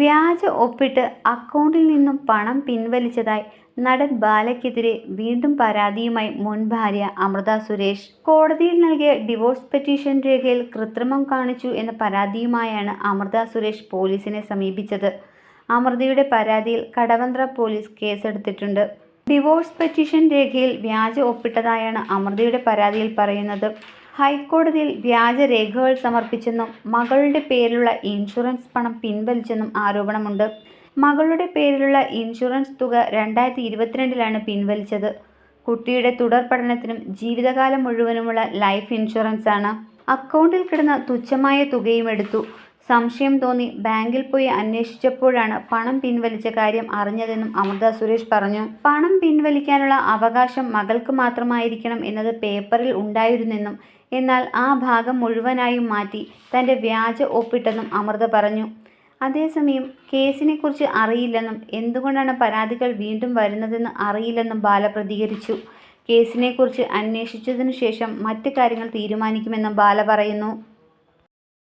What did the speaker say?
വ്യാജ ഒപ്പിട്ട് അക്കൗണ്ടിൽ നിന്നും പണം പിൻവലിച്ചതായി നടൻ ബാലയ്ക്കെതിരെ വീണ്ടും പരാതിയുമായി മുൻ ഭാര്യ അമൃത സുരേഷ്. കോടതിയിൽ നൽകിയ ഡിവോഴ്സ് പെറ്റീഷൻ രേഖയിൽ കൃത്രിമം കാണിച്ചു എന്ന പരാതിയുമായാണ് അമൃത സുരേഷ് പോലീസിനെ സമീപിച്ചത്. അമൃതയുടെ പരാതിയിൽ കടവന്ത്ര പോലീസ് കേസെടുത്തിട്ടുണ്ട്. ഡിവോഴ്സ് പെറ്റീഷൻ രേഖയിൽ വ്യാജ ഒപ്പിട്ടതായാണ് അമൃതയുടെ പരാതിയിൽ പറയുന്നത്. ഹൈക്കോടതിയിൽ വ്യാജരേഖകൾ സമർപ്പിച്ചെന്നും മകളുടെ പേരിലുള്ള ഇൻഷുറൻസ് പണം പിൻവലിച്ചെന്നും ആരോപണമുണ്ട്. മകളുടെ പേരിലുള്ള ഇൻഷുറൻസ് തുക രണ്ടായിരത്തി ഇരുപത്തിരണ്ടിലാണ് പിൻവലിച്ചത്. കുട്ടിയുടെ തുടർ പഠനത്തിനും ജീവിതകാലം മുഴുവനുമുള്ള ലൈഫ് ഇൻഷുറൻസ് ആണ് അക്കൗണ്ടിൽ കിടന്ന തുച്ഛമായ തുകയും എടുത്തു. സംശയം തോന്നി. ബാങ്കിൽ പോയി അന്വേഷിച്ചപ്പോഴാണ് പണം പിൻവലിച്ച കാര്യം അറിഞ്ഞതെന്നും അമൃത സുരേഷ് പറഞ്ഞു. പണം പിൻവലിക്കാനുള്ള അവകാശം മകൾക്ക് മാത്രമായിരിക്കണം എന്നത് പേപ്പറിൽ ഉണ്ടായിരുന്നെന്നും എന്നാൽ ആ ഭാഗം മുഴുവനായും മാറ്റി തന്റെ വ്യാജ ഒപ്പിട്ടെന്നും അമൃത പറഞ്ഞു. അതേസമയം കേസിനെക്കുറിച്ച് അറിയില്ലെന്നും എന്തുകൊണ്ടാണ് പരാതികൾ വീണ്ടും വരുന്നതെന്ന് അറിയില്ലെന്നും ബാല പ്രതികരിച്ചു. കേസിനെക്കുറിച്ച് അന്വേഷിച്ചതിനു ശേഷം മറ്റ് കാര്യങ്ങൾ തീരുമാനിക്കുമെന്നും ബാല പറയുന്നു.